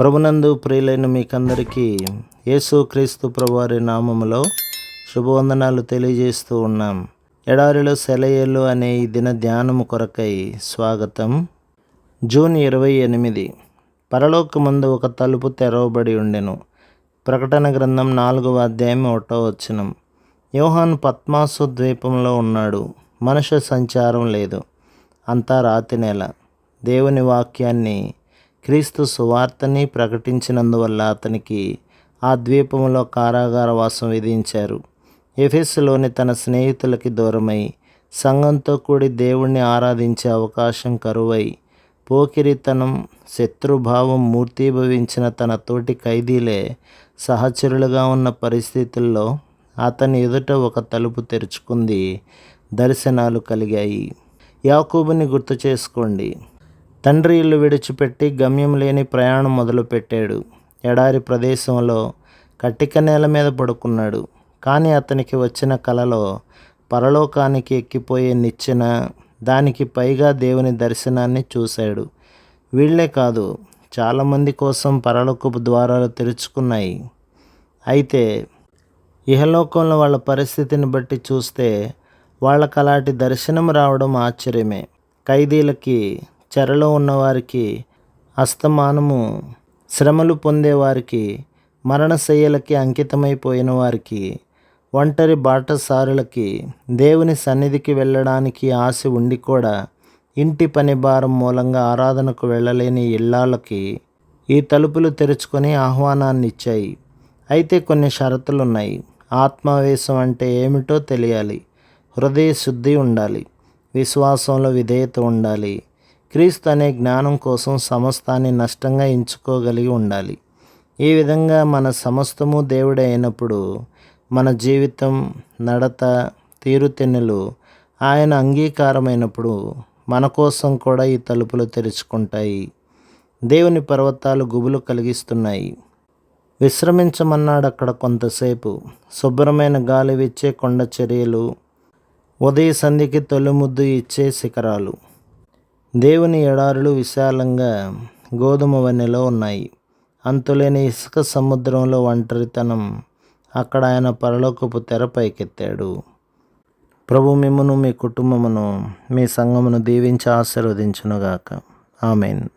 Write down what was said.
ప్రభునందు ప్రియులైన మీకందరికీ యేసుక్రీస్తు ప్రభువారి నామములో శుభవందనాలు తెలియజేస్తూ ఉన్నాం. ఎడారిలో సెలయేళ్ళు అనే ఈ దిన ధ్యానము కొరకై స్వాగతం. జూన్ ఇరవై ఎనిమిది. పరలోకమందు ఒక తలుపు తెరవబడి ఉండెను. ప్రకటన గ్రంథం నాలుగవ అధ్యాయం ఒకటో వచనం. యోహాన్ పద్మాసు ద్వీపంలో ఉన్నాడు. మనుష్య సంచారం లేదు. అంతా రాతి నేల. దేవుని వాక్యాన్ని క్రీస్తు సువార్తని ప్రకటించినందువల్ల అతనికి ఆ ద్వీపంలో కారాగార వాసం విధించారు. ఎఫెస్లోని తన స్నేహితులకి దూరమై సంఘంతో కూడి దేవుణ్ణి ఆరాధించే అవకాశం కరువై పోకిరితనం శత్రుభావం మూర్తీభవించిన తన తోటి ఖైదీలే సహచరులుగా ఉన్న పరిస్థితుల్లో అతని ఎదుట ఒక తలుపు తెరుచుకుంది దర్శనాలు కలిగాయి. యాకూబుని గుర్తు చేసుకోండి. తండ్రి ఇల్లు విడిచిపెట్టి గమ్యం లేని ప్రయాణం మొదలుపెట్టాడు. ఎడారి ప్రదేశంలో కట్టిక నేల మీద పడుకున్నాడు. కానీ అతనికి వచ్చిన కలలో పరలోకానికి ఎక్కిపోయే నిచ్చెన దానికి పైగా దేవుని దర్శనాన్ని చూశాడు. వీళ్ళే కాదు చాలామంది కోసం పరలోకపు ద్వారాలు తెరుచుకున్నాయి. అయితే ఇహలోకంలో వాళ్ళ పరిస్థితిని బట్టి చూస్తే వాళ్ళకి అలాంటి దర్శనం రావడం ఆశ్చర్యమే. ఖైదీలకి చెరలో ఉన్నవారికి అస్తమానము శ్రమలు పొందేవారికి మరణశయ్యలకి అంకితమైపోయిన వారికి ఒంటరి బాటసారులకి దేవుని సన్నిధికి వెళ్ళడానికి ఆశ ఉండి కూడా ఇంటి పని భారం మూలంగా ఆరాధనకు వెళ్ళలేని ఇళ్ళాలకి ఈ తలుపులు తెరుచుకొని ఆహ్వానాన్ని ఇచ్చాయి అయితే కొన్ని షరతులు ఉన్నాయి ఆత్మావేశం అంటే ఏమిటో తెలియాలి. హృదయ శుద్ధి ఉండాలి. విశ్వాసంలో విధేయత ఉండాలి. క్రీస్తు అనే జ్ఞానం కోసం సమస్తాన్ని నష్టంగా ఎంచుకోగలిగి ఉండాలి. ఈ విధంగా మన సమస్తము దేవుడే అయినప్పుడు మన జీవితం నడత తీరుతెన్నులు ఆయన అంగీకారమైనప్పుడు మన కోసం కూడా ఈ తలుపులు తెరుచుకుంటాయి. దేవుని పర్వతాలు గుబులు కలిగిస్తున్నాయి. విశ్రమించమన్నాడు అక్కడ కొంతసేపు. శుభ్రమైన గాలి విచ్చే కొండ చర్యలు ఉదయ సంధికి తొలిముద్దు ఇచ్చే శిఖరాలు. దేవుని ఎడారులు విశాలంగా గోధుమ వన్నెలో ఉన్నాయి. అంతులేని ఇసుక సముద్రంలో ఒంటరితనం అక్కడ ఆయన పరలోకపు తెర పైకెత్తాడు. ప్రభు మిమ్మును మీ కుటుంబమును మీ సంఘమును దీవించి ఆశీర్వదించునుగాక. ఆమెన్.